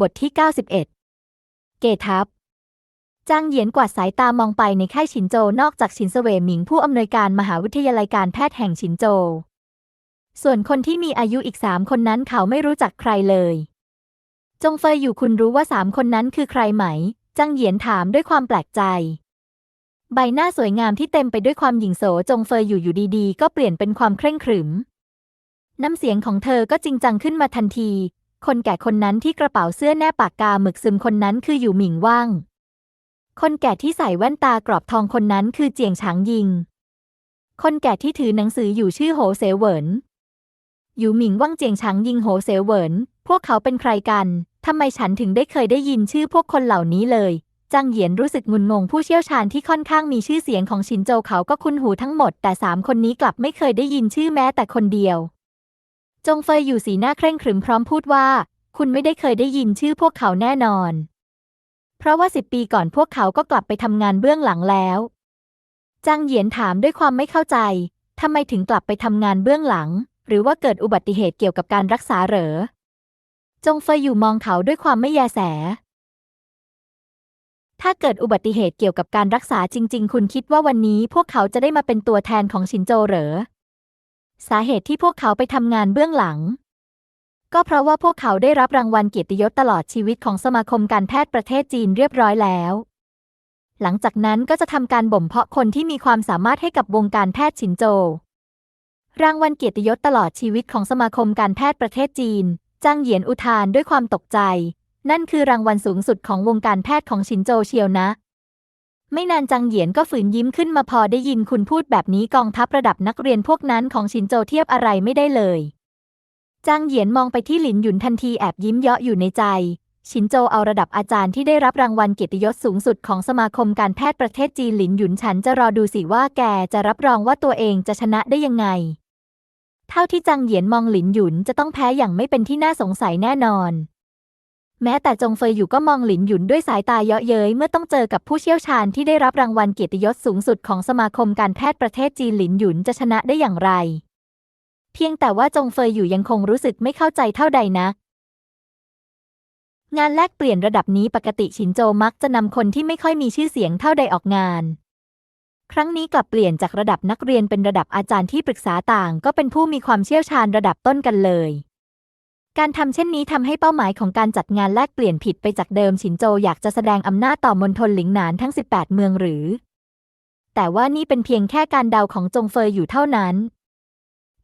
บทที่ 91 เกทับจางเหยียนกวาดสายตามองไปในค่ายฉินโจนอกจากฉินเสวหมิงผู้อำนวยการมหาวิทยาลัยการแพทย์แห่งฉินโจ ส่วนคนที่มีอายุอีกสามคนนั้นเขาไม่รู้จักใครเลย จงเฟยอยู่คุณรู้ว่าสามคนนั้นคือใครไหม จางเหยียนถามด้วยความแปลกใจ ใบหน้าสวยงามที่เต็มไปด้วยความหยิ่งโสจงเฟยอยู่อยู่ดีๆ ก็เปลี่ยนเป็นความเคร่งขรึม น้ำเสียงของเธอก็จริงจังขึ้นมาทันที คนแก่คนนั้นที่กระเป๋าเสื้อแนบปากกาหมึกซึมคนนั้นคืออยู่หมิงว่าง คนแก่ที่ใส่แว่นตากรอบทองคนนั้นคือเจียงฉางยิง คนแก่ที่ถือหนังสืออยู่ชื่อโหเสเหวินอยู่หมิงว่างเจียงฉางยิงโหเสเหวินพวกเขาเป็นใครกันทำไมฉันถึงได้เคยได้ยินชื่อพวกคนเหล่านี้เลยจางเหยียนรู้สึกงุนงงผู้เชี่ยวชาญที่ค่อนข้างมีชื่อเสียงของชินโจเขาก็คุ้นหูทั้งหมด แต่สามคนนี้กลับไม่เคยได้ยินชื่อแม้แต่คนเดียว จงเฟยอยู่สีหน้าเคร่งขรึมพร้อมพูดว่า คุณไม่ได้เคยได้ยินชื่อพวกเขาแน่นอน เพราะว่าสิบปีก่อนพวกเขาก็กลับไปทำงานเบื้องหลังแล้ว จางเหยียนถามด้วยความไม่เข้าใจทำไมถึงกลับไปทำงานเบื้องหลัง หรือว่าเกิดอุบัติเหตุเกี่ยวกับการรักษาเหรอ จงเฟยอยู่มองเขาด้วยความไม่แยแส ถ้าเกิดอุบัติเหตุเกี่ยวกับการรักษาจริง ๆ คุณคิดว่าวันนี้พวกเขาจะได้มาเป็นตัวแทนของชินโจเหรอ สาเหตุที่พวกเขาไปทำงานเบื้องหลัง ก็เพราะว่าพวกเขาได้รับรางวัลเกียรติยศตลอดชีวิตของสมาคมการแพทย์ประเทศจีนเรียบร้อยแล้ว หลังจากนั้นก็จะทำการบ่มเพาะคนที่มีความสามารถให้กับวงการแพทย์ฉินโจ รางวัลเกียรติยศตลอดชีวิตของสมาคมการแพทย์ประเทศจีนจางเหยียนอุทานด้วยความตกใจ นั่นคือรางวัลสูงสุดของวงการแพทย์ของฉินโจเชียวนะ ไม่นานจางเหยียนก็ฝืนยิ้มขึ้นมาพอได้ยินคุณพูดแบบนี้กองทัพระดับนักเรียนพวกนั้นของชินโจเทียบอะไรไม่ได้เลย จางเหยียนมองไปที่หลินหยุนทันทีแอบยิ้มเยาะอยู่ในใจ ชินโจเอาระดับอาจารย์ที่ได้รับรางวัลเกียรติยศสูงสุดของสมาคมการแพทย์ประเทศจีนหลินหยุนฉันจะรอดูสิว่าแกจะรับรองว่าตัวเองจะชนะได้ยังไง เท่าที่จางเหยียนมองหลินหยุนจะต้องแพ้อย่างไม่เป็นที่น่าสงสัยแน่นอน แม้แต่จงเฟยอยู่ก็มองหลินหยุนด้วยสายตาเยาะเย้ยเมื่อต้องเจอกับผู้เชี่ยวชาญที่ได้รับรางวัลเกียรติยศสูงสุดของสมาคมการแพทย์ประเทศจีนหลินหยุนจะชนะได้อย่างไร เพียงแต่ว่าจงเฟยอยู่ยังคงรู้สึกไม่เข้าใจเท่าใดนะงานแลกเปลี่ยนระดับนี้ปกติชินโจมักจะนำคนที่ไม่ค่อยมีชื่อเสียงเท่าใดออกงาน ครั้งนี้กลับเปลี่ยนจากระดับนักเรียนเป็นระดับอาจารย์ที่ปรึกษาต่าง ก็เป็นผู้มีความเชี่ยวชาญระดับต้นกันเลย การทำเช่นนี้ทำให้เป้าหมายของการจัดงานแลกเปลี่ยนผิดไปจากเดิมชินโจอยากจะแสดงอำนาจต่อมณฑลหลิงหนานทั้ง 18 เมืองหรือ แต่ว่านี่เป็นเพียงแค่การเดาของจงเฟยอยู่เท่านั้น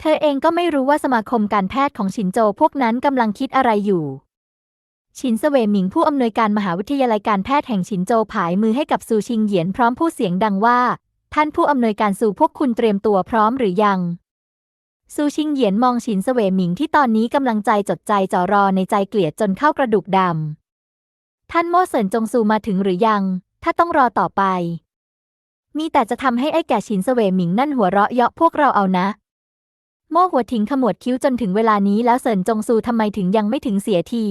เธอเองก็ไม่รู้ว่าสมาคมการแพทย์ของชินโจพวกนั้นกำลังคิดอะไรอยู่ชินเสเวหมิงผู้อำนวยการมหาวิทยาลัยการแพทย์แห่งชินโจผายมือให้กับซูชิงเหยียนพร้อมพูดเสียงดังว่า ท่านผู้อำนวยการสู่พวกคุณเตรียมตัวพร้อมหรือยัง ซูชิงเหยียนมองฉินเสวหมิงที่ตอนนี้กำลังใจจดใจจ่อรอในใจเกลียดจนเข้ากระดูกดำ ท่านโม่เสินจงซูมาถึงหรือยัง ถ้าต้องรอต่อไป มีแต่จะทำให้ไอ้แก่ฉินเสวหมิงนั่นหัวเราะเยาะพวกเราเอานะ โม่หัวทิ้งขมวดคิ้วจนถึงเวลานี้แล้วเสินจงซูทำไมถึงยังไม่ถึงเสียที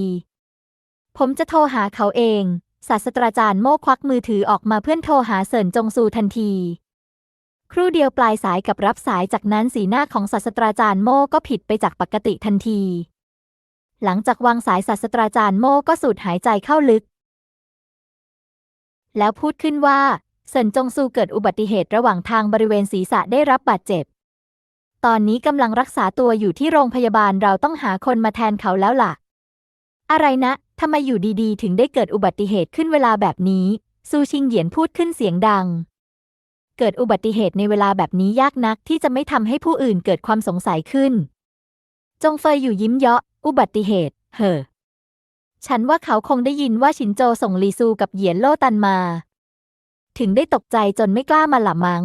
ผมจะโทรหาเขาเอง ศาสตราจารย์โม่ควักมือถือออกมาเพื่อนโทรหาเสินจงซูทันที ครู่เดียวปลายสายกับรับสายจากนั้นสีหน้าของศาสตราจารย์โม่ก็ผิดไปจากปกติทันที หลังจากวางสายศาสตราจารย์โม่ก็สูดหายใจเข้าลึก แล้วพูดขึ้นว่าเซินจงซูเกิดอุบัติเหตุระหว่างทางบริเวณศีรษะได้รับบาดเจ็บ ตอนนี้กำลังรักษาตัวอยู่ที่โรงพยาบาลเราต้องหาคนมาแทนเขาแล้วล่ะ อะไรนะทำไมอยู่ดีๆ ถึงได้เกิดอุบัติเหตุขึ้นเวลาแบบนี้ ซูชิงเหยียนพูดขึ้นเสียงดัง เกิดอุบัติเหตุในเวลาแบบนี้ยากนักที่จะไม่ทำให้ผู้อื่นเกิดความสงสัยขึ้น จงเฟยอยู่ยิ้มเยาะ อุบัติเหตุ เห่อ ฉันว่าเขาคงได้ยินว่าชินโจส่งลีซูกับเหยียนโลตันมา ถึงได้ตกใจจนไม่กล้ามาหละมัง้ง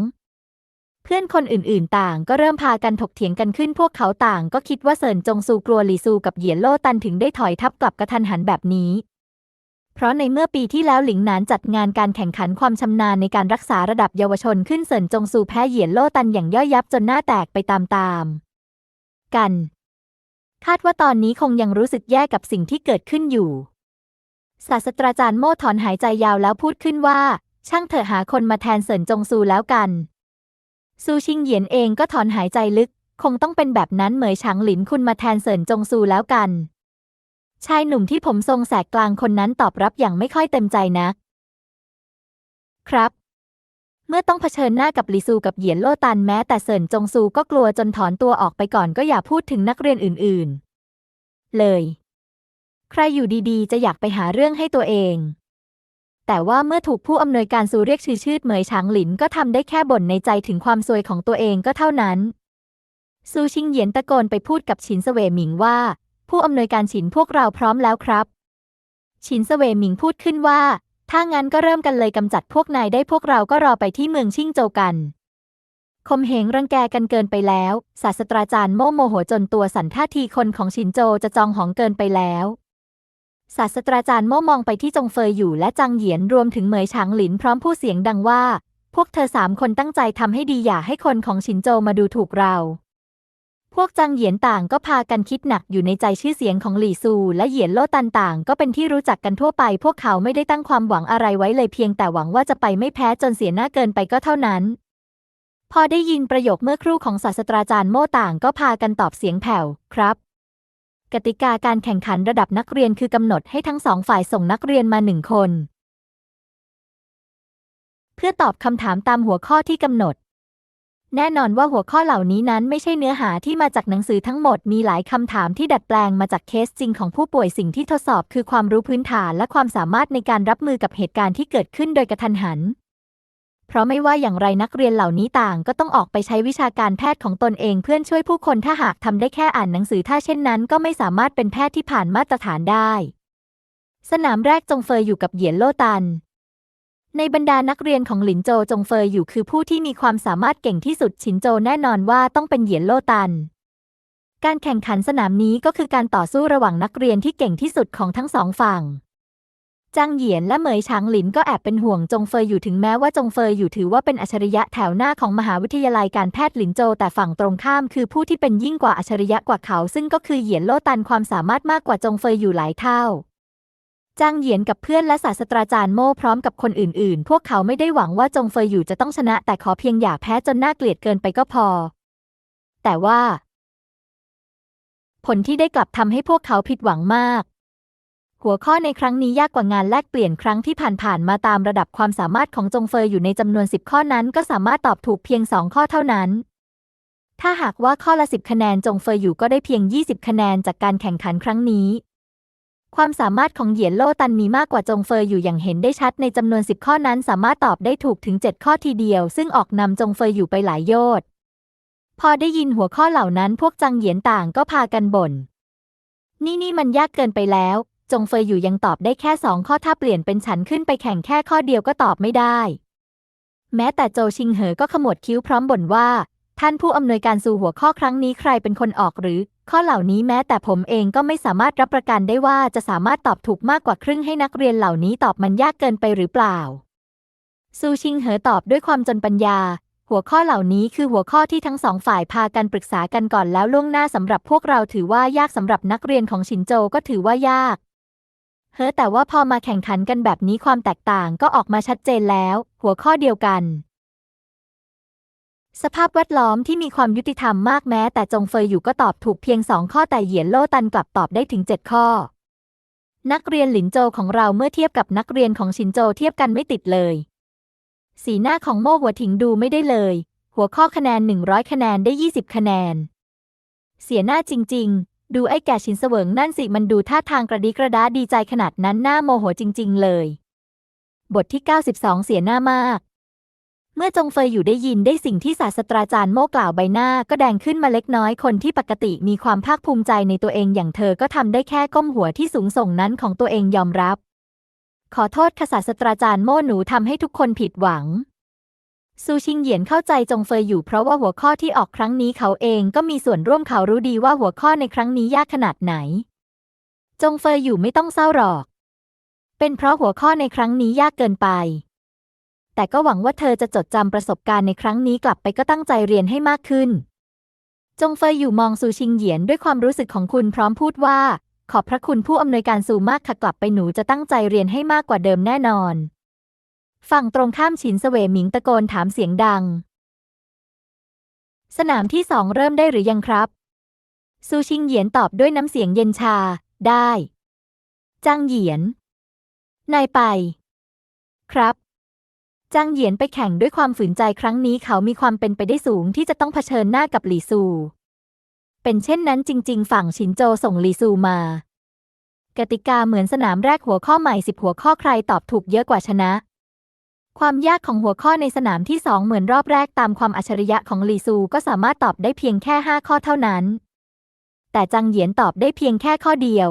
เพื่อนคนอื่นๆ ต่างก็เริ่มพากันถกเถียงกันขึ้นพวกเขาต่างก็คิดว่าเซินจงซูกลัวลีซูกับเหยียนโลตันถึงได้ถอยทับกลับกระทันหันแบบนี้ เพราะในเมื่อปีที่แล้วหลิงหนานจัดงานการแข่งขันความชำนาญในการรักษาระดับเยาวชนขึ้นเซินจงซูแพ้เหยียนโลตันอย่างย่อยยับจนหน้าแตกไปตามๆกัน คาดว่าตอนนี้คงยังรู้สึกแย่กับสิ่งที่เกิดขึ้นอยู่ ศาสตราจารย์โม่ถอนหายใจยาวแล้วพูดขึ้นว่า ช่างเถอะหาคนมาแทนเซินจงซูแล้วกัน ซูชิงเหยียนเองก็ถอนหายใจลึก คงต้องเป็นแบบนั้นเหมยฉางหลินคุณมาแทนเซินจงซูแล้วกัน ชายหนุ่มที่ผมทรงแสกกลางคนนั้นตอบรับอย่างไม่ค่อยเต็มใจนัก ครับ เมื่อต้องเผชิญหน้ากับลีซูกับเหยียนโลตันแม้แต่เซินจงซูก็กลัวจนถอนตัวออกไปก่อนก็อย่าพูดถึงนักเรียนอื่น ๆ เลย ใครอยู่ดีๆ จะอยากไปหาเรื่องให้ตัวเอง แต่ว่าเมื่อถูกผู้อำนวยการซูเรียกชื่อชืดเหมยฉางหลินก็ทำได้แค่บ่นในใจถึงความซวยของตัวเองก็เท่านั้นซูชิงเหยียนตะโกนไปพูดกับฉินเสวหมิงว่า ผู้อำนวยการฉินพวกเราพร้อมแล้วครับฉินเสวหมิงพูดขึ้นว่า ถ้างั้นก็เริ่มกันเลยกำจัดพวกนายได้พวกเราก็รอไปที่เมืองชิ่งโจกัน คมเหงรังแกกันเกินไปแล้ว ศาสตราจารย์โมโมโหจนตัวสันท่าทีคนของฉินโจจะจองหองเกินไปแล้ว ศาสตราจารย์โมมองไปที่จงเฟยอยู่และจังเหยียนรวมถึงเหมยฉางหลินพร้อมผู้เสียงดังว่า พวกเธอสามคนตั้งใจทำให้ดีอย่าให้คนของฉินโจมาดูถูกเรา พวกจังเหยียนต่างก็พากันคิดหนักอยู่ในใจชื่อเสียงของหลี่ซู และเหยียนโลตันต่างก็เป็นที่รู้จักกันทั่วไป พวกเขาไม่ได้ตั้งความหวังอะไรไว้เลยเพียงแต่หวังว่าจะไปไม่แพ้จนเสียหน้าเกินไปก็เท่านั้น พอได้ยินประโยคเมื่อครู่ของศาสตราจารย์โม่ต่างก็พากันตอบเสียงแผ่วครับกติกาการแข่งขันระดับนักเรียนคือกำหนดให้ทั้งสองฝ่ายส่งนักเรียนมาหนึ่งคน เพื่อตอบคำถามตามหัวข้อที่กำหนด แน่นอนว่าหัวข้อเหล่านี้นั้นไม่ใช่เนื้อหาที่มาจากหนังสือทั้งหมด มีหลายคำถามที่ดัดแปลงมาจากเคสจริงของผู้ป่วยสิ่งที่ทดสอบคือความรู้พื้นฐานและความสามารถในการรับมือกับเหตุการณ์ที่เกิดขึ้นโดยกระทันหัน เพราะไม่ว่าอย่างไรนักเรียนเหล่านี้ต่างก็ต้องออกไปใช้วิชาการแพทย์ของตนเองเพื่อช่วยผู้คนถ้าหากทำได้แค่อ่านหนังสือถ้าเช่นนั้น ก็ไม่สามารถเป็นแพทย์ที่ผ่านมาตรฐานได้ สนามแรกจงเฟยอยู่กับเหยียนโลตัน ในบรรดานักเรียนของหลินโจจงเฟยอยู่คือผู้ที่มีความสามารถเก่งที่สุดฉินโจแน่นอนว่าต้องเป็นเหยียนโลตัน การแข่งขันสนามนี้ก็คือการต่อสู้ระหว่างนักเรียนที่เก่งที่สุดของทั้งสองฝั่งจางเหยียนและเหมยฉางหลินก็แอบเป็นห่วงจงเฟยอยู่ถึงแม้ว่าจงเฟยอยู่ถือว่าเป็นอัจฉริยะแถวหน้าของมหาวิทยาลัยการแพทย์หลินโจแต่ฝั่งตรงข้ามคือผู้ที่เป็นยิ่งกว่าอัจฉริยะกว่าเขา ซึ่งก็คือเหยียนโลตันความสามารถมากกว่าจงเฟยอยู่หลายเท่า จางเหยียนกับเพื่อนและศาสตราจารย์โม่พร้อมกับคนอื่นๆ พวกเขาไม่ได้หวังว่าจงเฟยอยู่จะต้องชนะ แต่ขอเพียงอย่าแพ้จนน่าเกลียดเกินไปก็พอ แต่ว่า ผลที่ได้กลับทำให้พวกเขาผิดหวังมาก หัวข้อในครั้งนี้ยากกว่างานแลกเปลี่ยนครั้งที่ผ่านๆมาตามระดับความสามารถของจงเฟยอยู่ในจำนวน 10 ข้อนั้น ก็สามารถตอบถูกเพียง 2 ข้อเท่านั้นถ้าหากว่าข้อละ 10 คะแนนจงเฟยอยู่ก็ได้เพียง 20 คะแนนจากการแข่งขันครั้งนี้ ความสามารถของเหยียนโลตันมีมากกว่าจงเฟยอยู่อย่างเห็นได้ชัดในจำนวน 10 ข้อนั้นสามารถตอบได้ถูกถึง 7 ข้อทีเดียว ซึ่งออกนำจงเฟยอยู่ไปหลายโยชน์พอได้ยินหัวข้อเหล่านั้นพวกจังเหยียนต่างก็พากันบ่น นี่นี่มันยากเกินไปแล้ว จงเฟยอยู่ยังตอบได้แค่สองข้อถ้าเปลี่ยนเป็นฉันขึ้นไปแข่งแค่ข้อเดียวก็ตอบไม่ได้ แม้แต่โจชิงเหอก็ขมวดคิ้วพร้อมบ่นว่า ท่านผู้อำนวยการสู่หัวข้อครั้งนี้ใครเป็นคนออกหรือ ข้อเหล่านี้แม้แต่ผมเองก็ไม่สามารถรับประกันได้ว่าจะสามารถตอบถูกมากกว่าครึ่งให้นักเรียนเหล่านี้ตอบมันยากเกินไปหรือเปล่า ซูชิงเหอตอบด้วยความจนปัญญา หัวข้อเหล่านี้คือหัวข้อที่ทั้งสองฝ่ายพากันปรึกษากันก่อนแล้วล่วงหน้าสำหรับพวกเราถือว่ายากสำหรับนักเรียนของชินโจก็ถือว่ายากเฮ้อแต่ว่าพอมาแข่งขันกันแบบนี้ความแตกต่างก็ออกมาชัดเจนแล้ว หัวข้อเดียวกัน สภาพแวดล้อมที่มีความยุติธรรมมากแม้ แต่จงเฟยอยู่ก็ตอบถูกเพียงสองข้อแต่เหยียนโลตันกลับตอบได้ถึงเจ็ดข้อ นักเรียนหลินโจของเราเมื่อเทียบกับนักเรียนของชินโจเทียบกันไม่ติดเลย สีหน้าของโม่หัวถิงดูไม่ได้เลย หัวข้อคะแนน 100 คะแนนได้ 20 คะแนน เสียหน้าจริง ๆ ดูไอ้แก่ชินเสวิงนั่นสิมันดูท่าทางกระดิกระดาดีใจขนาดนั้นหน้าโมโหจริง ๆ เลย บทที่ 92 เสียหน้ามาก เมื่อจงเฟยอยู่ได้ยินได้สิ่งที่ศาสตราจารย์โม่กล่าวใบหน้าก็แดงขึ้นมาเล็กน้อยคนที่ปกติมีความภาคภูมิใจในตัวเองอย่างเธอก็ทำได้แค่ก้มหัวที่สูงส่งนั้นของตัวเองยอมรับ ขอโทษค่ะศาสตราจารย์โม่หนูทำให้ทุกคนผิดหวัง ซูชิงเหยียนเข้าใจจงเฟยอยู่เพราะว่าหัวข้อที่ออกครั้งนี้เขาเองก็มีส่วนร่วมเขารู้ดีว่าหัวข้อในครั้งนี้ยากขนาดไหน จงเฟยอยู่ไม่ต้องเศร้าหรอก เป็นเพราะหัวข้อในครั้งนี้ยากเกินไป แต่ก็หวังว่าเธอจะจดจำประสบการณ์ในครั้งนี้กลับไปก็ตั้งใจเรียนให้มากขึ้น จงเฟยอยู่มองซูชิงเหยียนด้วยความรู้สึกของคุณพร้อมพูดว่า ขอบพระคุณผู้อำนวยการสูมากค่ะกลับไปหนูจะตั้งใจเรียนให้มากกว่าเดิมแน่นอน ฝั่งตรงข้ามฉินเสวหมิงตะโกนถามเสียงดัง สนามที่สองเริ่มได้หรือยังครับซูชิงเหยียนตอบด้วยน้ำเสียงเย็นชา ได้ จางเหยียน นายไป ครับ จางเหยียนไปแข่งด้วยความฝืนใจครั้งนี้เขามีความเป็นไปได้สูงที่จะต้องเผชิญหน้ากับหลี่ซู เป็นเช่นนั้นจริง ๆ ฝั่งชินโจส่งหลี่ซูมา กติกาเหมือนสนามแรกหัวข้อใหม่สิบหัวข้อใครตอบถูกเยอะกว่าชนะ ความยากของหัวข้อในสนามที่สองเหมือนรอบแรกตามความอัจฉริยะของหลี่ซูก็สามารถตอบได้เพียงแค่ห้าข้อเท่านั้น แต่จางเหยียนตอบได้เพียงแค่ข้อเดียว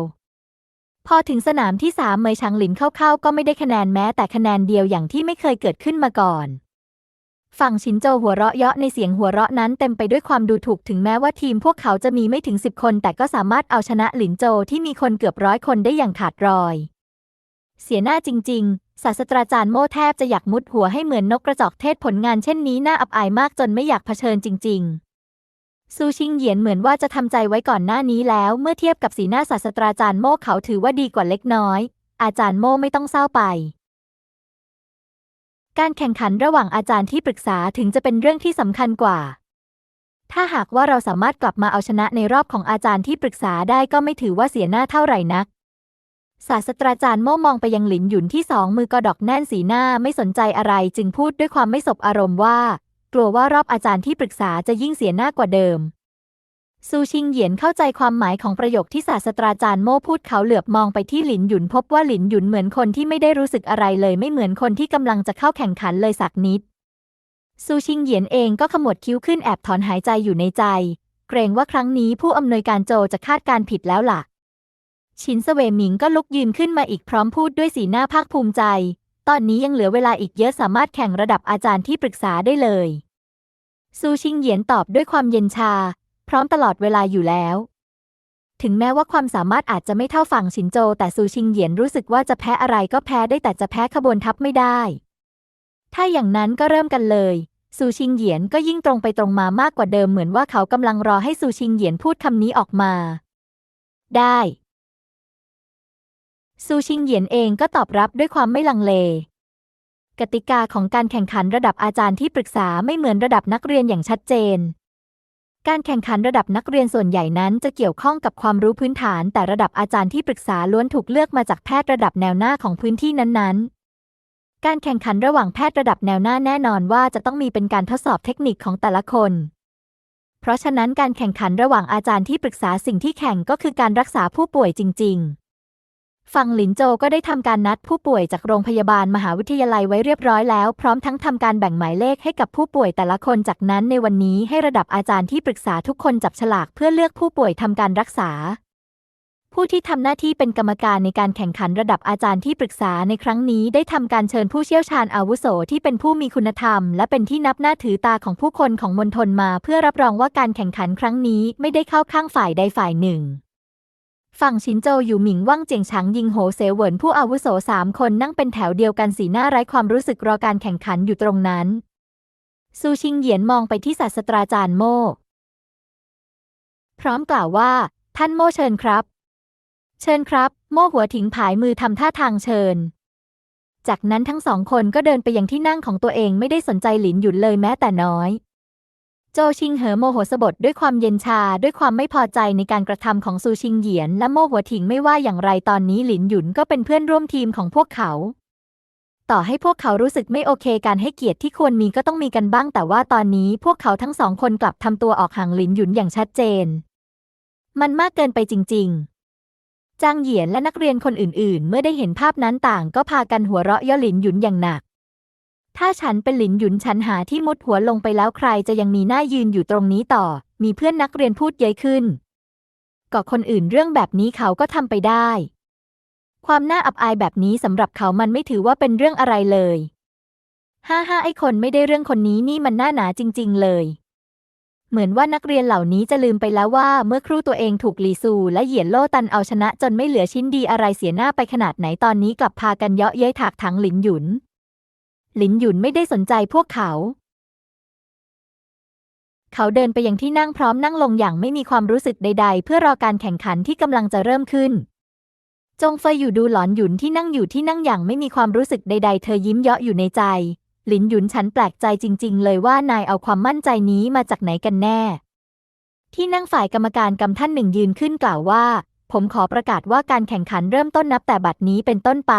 พอถึงสนามที่สามเมยชางหลินเข้าๆก็ไม่ได้คะแนนแม้แต่คะแนนเดียวอย่างที่ไม่เคยเกิดขึ้นมาก่อน ฝั่งชินโจหัวเราะเยาะในเสียงหัวเราะนั้นเต็มไปด้วยความดูถูกถึงแม้ว่าทีมพวกเขาจะมีไม่ถึงสิบคน แต่ก็สามารถเอาชนะหลินโจที่มีคนเกือบร้อยคนได้อย่างขาดรอย เสียหน้าจริง ๆ ศาสตราจารย์โม่แทบจะอยากมุดหัวให้เหมือนนกกระจอกเทศผลงานเช่นนี้น่าอับอายมากจนไม่อยากเผชิญจริง ๆ ซูชิงเหยียนเหมือนว่าจะทำใจไว้ก่อนหน้านี้แล้ว เมื่อเทียบกับสีหน้าศาสตราจารย์โม่เขาถือว่าดีกว่าเล็กน้อย อาจารย์โม่ไม่ต้องเศร้าไป การแข่งขันระหว่างอาจารย์ที่ปรึกษาถึงจะเป็นเรื่องที่สำคัญกว่า ถ้าหากว่าเราสามารถกลับมาเอาชนะในรอบของอาจารย์ที่ปรึกษาได้ก็ไม่ถือว่าเสียหน้าเท่าไหร่นัก ศาสตราจารย์โม่มองไปยังหลินหยุนที่สองมือกระดอกแน่นสีหน้าไม่สนใจอะไรจึงพูดด้วยความไม่สบอารมณ์ว่า กลัวว่ารอบอาจารย์ที่ปรึกษาจะยิ่งเสียหน้ากว่าเดิม ซูชิงเหยียนเข้าใจความหมายของประโยคที่ศาสตราจารย์โม่พูดเขาเหลือบมองไปที่หลินหยุนพบว่าหลินหยุนเหมือนคนที่ไม่ได้รู้สึกอะไรเลยไม่เหมือนคนที่กำลังจะเข้าแข่งขันเลยสักนิด ซูชิงเหยียนเองก็ขมวดคิ้วขึ้นแอบถอนหายใจอยู่ในใจ เกรงว่าครั้งนี้ผู้อำนวยการโจจะคาดการผิดแล้วล่ะชินเสเวหมิงก็ลุกยืนขึ้นมาอีกพร้อมพูดด้วยสีหน้าภาคภูมิใจ ตอนนี้ยังเหลือเวลาอีกเยอะสามารถแข่งระดับอาจารย์ที่ปรึกษาได้เลย ซูชิงเหยียนตอบด้วยความเย็นชา พร้อมตลอดเวลาอยู่แล้ว ถึงแม้ว่าความสามารถอาจจะไม่เท่าฝั่งชินโจ แต่ซูชิงเหยียนรู้สึกว่าจะแพ้อะไรก็แพ้ได้แต่จะแพ้ขบวนทัพไม่ได้ ถ้าอย่างนั้นก็เริ่มกันเลยซูชิงเหยียนก็ยิ่งตรงไปตรงมามากกว่าเดิมเหมือนว่าเขากำลังรอให้ซูชิงเหยียนพูดคำนี้ออกมา ได้ ซูชิงเหยียนเองก็ตอบรับด้วยความไม่ลังเล กติกาของการแข่งขันระดับอาจารย์ที่ปรึกษาไม่เหมือนระดับนักเรียนอย่างชัดเจน การแข่งขันระดับนักเรียนส่วนใหญ่นั้นจะเกี่ยวข้องกับความรู้พื้นฐาน แต่ระดับอาจารย์ที่ปรึกษาล้วนถูกเลือกมาจากแพทย์ระดับแนวหน้าของพื้นที่นั้นๆการแข่งขันระหว่างแพทย์ระดับแนวหน้าแน่นอนว่าจะต้องมีเป็นการทดสอบเทคนิคของแต่ละคน เพราะฉะนั้นการแข่งขันระหว่างอาจารย์ที่ปรึกษาสิ่งที่แข่งก็คือการรักษาผู้ป่วยจริงๆ ฝั่งหลินโจก็ได้ทำการนัดผู้ป่วยจากโรงพยาบาลมหาวิทยาลัยไว้เรียบร้อยแล้ว พร้อมทั้งทำการแบ่งหมายเลขให้กับผู้ป่วยแต่ละคนจากนั้นในวันนี้ให้ระดับอาจารย์ที่ปรึกษาทุกคนจับฉลากเพื่อเลือกผู้ป่วยทำการรักษา ผู้ที่ทำหน้าที่เป็นกรรมการในการแข่งขันระดับอาจารย์ที่ปรึกษาในครั้งนี้ได้ทำการเชิญผู้เชี่ยวชาญอาวุโสที่เป็นผู้มีคุณธรรม และเป็นที่นับหน้าถือตาของผู้คนของมณฑลมา เพื่อรับรองว่าการแข่งขันครั้งนี้ไม่ได้เข้าข้างฝ่ายใดฝ่ายหนึ่ง ฝั่งชินโจอยู่หมิงว่างเจียงฉางยิงโหเสเวินผู้อาวุโสสามคนนั่งเป็นแถวเดียวกันสีหน้าไร้ความรู้สึกรอการแข่งขันอยู่ตรงนั้น ซูชิงเหยียนมองไปที่ศาสตราจารย์โม่ พร้อมกล่าวว่า ท่านโม่เชิญครับ เชิญครับ โม่หัวถิงผายมือทำท่าทางเชิญ จากนั้นทั้งสองคนก็เดินไปยังที่นั่งของตัวเองไม่ได้สนใจหลินหยุนเลยแม้แต่น้อย โจชิงเหอโมโหสะบดด้วยความเย็นชาด้วยความไม่พอใจในการกระทำของซูชิงเหยียน และโมหัวถิงไม่ว่าอย่างไรตอนนี้หลินหยุนก็เป็นเพื่อนร่วมทีมของพวกเขา ต่อให้พวกเขารู้สึกไม่โอเค การให้เกียรติที่ควรมีก็ต้องมีกันบ้าง แต่ว่าตอนนี้พวกเขาทั้งสองคนกลับทำตัวออกห่างหลินหยุนอย่างชัดเจน มันมากเกินไปจริง ๆ จางเหยียนและนักเรียนคนอื่น ๆ เมื่อได้เห็นภาพนั้นต่าง ก็พากันหัวเราะเย่อหลินหยุนอย่างหนัก ถ้าฉันเป็นหลินหยุนฉันหาที่มุดหัวลงไปแล้วใครจะยังมีหน้ายืนอยู่ตรงนี้ต่อ มีเพื่อนนักเรียนพูดเย้ยขึ้นก็คนอื่นเรื่องแบบนี้เขาก็ทำไปได้ ความน่าอับอายแบบนี้สำหรับเขามันไม่ถือว่าเป็นเรื่องอะไรเลยห้าห้าไอคนไม่ได้เรื่องคนนี้นี่มันหน่าหนาจริง ๆ เลย เหมือนว่านักเรียนเหล่านี้จะลืมไปแล้วว่าเมื่อครู่ตัวเองถูกลีซู และเหยียนโล่ตันเอาชนะจนไม่เหลือชิ้นดีอะไรเสียหน้าไปขนาดไหนตอนนี้กลับพากันเยาะเย้ยถากถังหลินหยุน หลินหยุนไม่ได้สนใจพวกเขา เขาเดินไปยังที่นั่งพร้อมนั่งลงอย่างไม่มีความรู้สึกใด ๆ เพื่อรอการแข่งขันที่กำลังจะเริ่มขึ้น จงเฟยอยู่ดูหลอนหยุนที่นั่งอยู่ที่นั่งอย่างไม่มีความรู้สึกใด ๆ เธอยิ้มเยาะอยู่ในใจ หลินหยุนฉันแปลกใจจริง ๆ เลยว่านายเอาความมั่นใจนี้มาจากไหนกันแน่ ที่นั่งฝ่ายกรรมการกำท่านหนึ่งยืนขึ้นกล่าวว่าผผมขอประกาศว่าการแข่งขันเริ่มต้นนับแต่บัดนี้เป็นต้นไป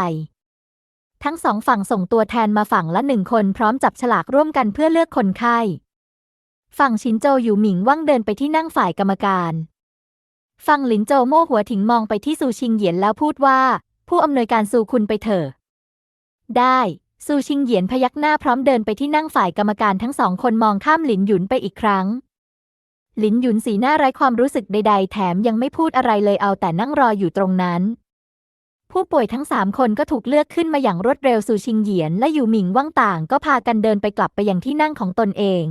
ทั้งสองฝั่งส่งตัวแทนมาฝั่งละหนึ่งคนพร้อมจับฉลากร่วมกันเพื่อเลือกคนไข้ ฝั่งชินโจอยู่หมิงว่างเดินไปที่นั่งฝ่ายกรรมการฝั่งหลินโจโม่หัวถิงมองไปที่ซูชิงเหยียนแล้วพูดว่า ผู้อำนวยการซูคุณไปเถอะได้ซูชิงเหยียนพยักหน้าพร้อมเดินไปที่นั่งฝ่ายกรรมการทั้งสองคนมองข้ามหลินหยุนไปอีกครั้ง หลินหยุนสีหน้าไร้ความรู้สึกใด ๆ แถมยังไม่พูดอะไรเลยเอาแต่นั่งรออยู่ตรงนั้น ผู้ป่วยทั้งสามคนก็ถูกเลือกขึ้นมาอย่างรวดเร็วซูชิงเหยียน และอยู่หมิงว่างต่างก็พากันเดินไปกลับไปยังที่นั่งของตนเอง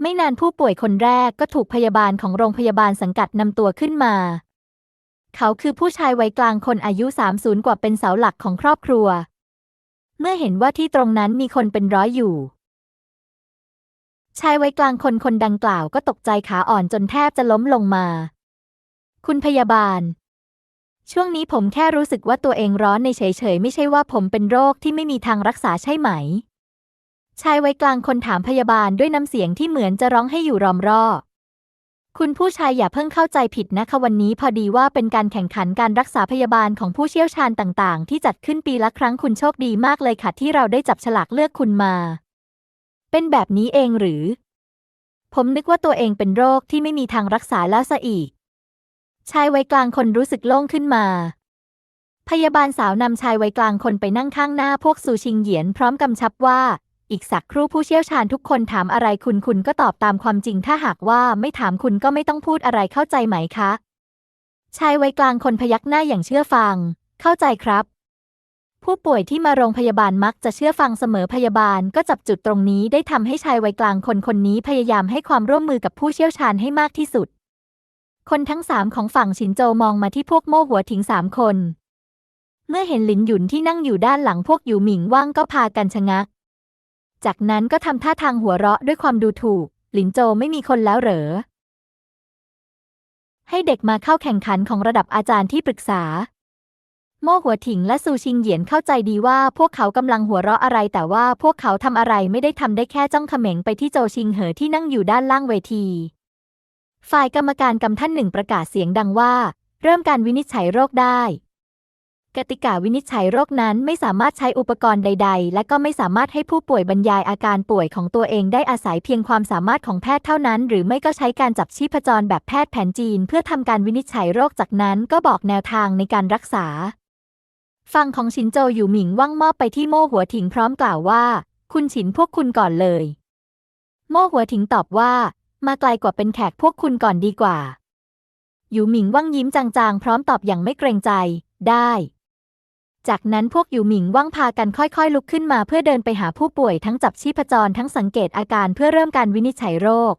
ไม่นานผู้ป่วยคนแรกก็ถูกพยาบาลของโรงพยาบาลสังกัดนำตัวขึ้นมา เขาคือผู้ชายวัยกลางคนอายุ 30 กว่าเป็นเสาหลักของครอบครัว เมื่อเห็นว่าที่ตรงนั้นมีคนเป็นร้อยอยู่ ชายวัยกลางคนคนดังกล่าวก็ตกใจขาอ่อนจนแทบจะล้มลงมา คุณพยาบาล ช่วงนี้ผมแค่รู้สึกว่าตัวเองร้อนในเฉยๆ ไม่ใช่ว่าผมเป็นโรคที่ไม่มีทางรักษาใช่ไหม ชายวัยกลางคนถามพยาบาลด้วยน้ำเสียงที่เหมือนจะร้องให้อยู่รอมรอคุณผู้ชายอย่าเพิ่งเข้าใจผิดนะคะวันนี้พอดีว่าเป็นการแข่งขันการรักษาพยาบาลของผู้เชี่ยวชาญต่างๆ ที่จัดขึ้นปีละครั้งคุณโชคดีมากเลยค่ะ ที่เราได้จับฉลากเลือกคุณมา เป็นแบบนี้เองหรือ ผมนึกว่าตัวเองเป็นโรคที่ไม่มีทางรักษาแล้วซะอีก ชายวัยกลางคนรู้สึกโล่งขึ้นมา พยาบาลสาวนำชายวัยกลางคนไปนั่งข้างหน้าพวกซูชิงเหยียนพร้อมกำชับว่า อีกสักครู่ผู้เชี่ยวชาญทุกคนถามอะไรคุณคุณก็ตอบตามความจริง ถ้าหากว่าไม่ถามคุณก็ไม่ต้องพูดอะไรเข้าใจไหมคะ ชายวัยกลางคนพยักหน้าอย่างเชื่อฟัง เข้าใจครับ ผู้ป่วยที่มาโรงพยาบาลมักจะเชื่อฟังเสมอพยาบาลก็จับจุดตรงนี้ได้ทำให้ชายวัยกลางคนคนนี้พยายามให้ความร่วมมือกับผู้เชี่ยวชาญให้มากที่สุด คนทั้งสามของฝั่งฉินโจมองมาที่พวกโม่หัวถิงสามคน เมื่อเห็นหลินหยุนที่นั่งอยู่ด้านหลังพวกอยู่หมิงว่างก็พากันชะงัก จากนั้นก็ทำท่าทางหัวเราะด้วยความดูถูก หลินโจไม่มีคนแล้วเหรอ ให้เด็กมาเข้าแข่งขันของระดับอาจารย์ที่ปรึกษา โม่หัวถิงและซูชิงเหยียนเข้าใจดีว่าพวกเขากำลังหัวเราะอะไร แต่ว่าพวกเขาทำอะไรไม่ได้ทำได้แค่จ้องเขม็งไปที่โจชิงเหอที่นั่งอยู่ด้านล่างเวที ฝ่ายกรรมการกำท่านหนึ่งประกาศเสียงดังว่า เริ่มการวินิจฉัยโรคได้ กติกาวินิจฉัยโรคนั้นไม่สามารถใช้อุปกรณ์ใด ๆ และก็ไม่สามารถให้ผู้ป่วยบรรยายอาการป่วยของตัวเองได้อาศัยเพียงความสามารถของแพทย์เท่านั้น หรือไม่ก็ใช้การจับชีพจรแบบแพทย์แผนจีน เพื่อทำการวินิจฉัยโรคจากนั้นก็บอกแนวทางในการรักษาฝั่งของชินโจอยู่หมิงว่างมอบไปที่โม่หัวถิงพร้อมกล่าวว่า คุณฉินพวกคุณก่อนเลย โม่หัวถิงตอบว่า มาไกลกว่าเป็นแขกพวกคุณก่อนดีกว่าอยู่หมิงว่างยิ้มจางๆ พร้อมตอบอย่างไม่เกรงใจ ได้ จากนั้นพวกอยู่หมิงว่างพากันค่อยๆ ลุกขึ้นมาเพื่อเดินไปหาผู้ป่วยทั้งจับชีพจรทั้งสังเกตอาการเพื่อเริ่มการวินิจฉัยโรค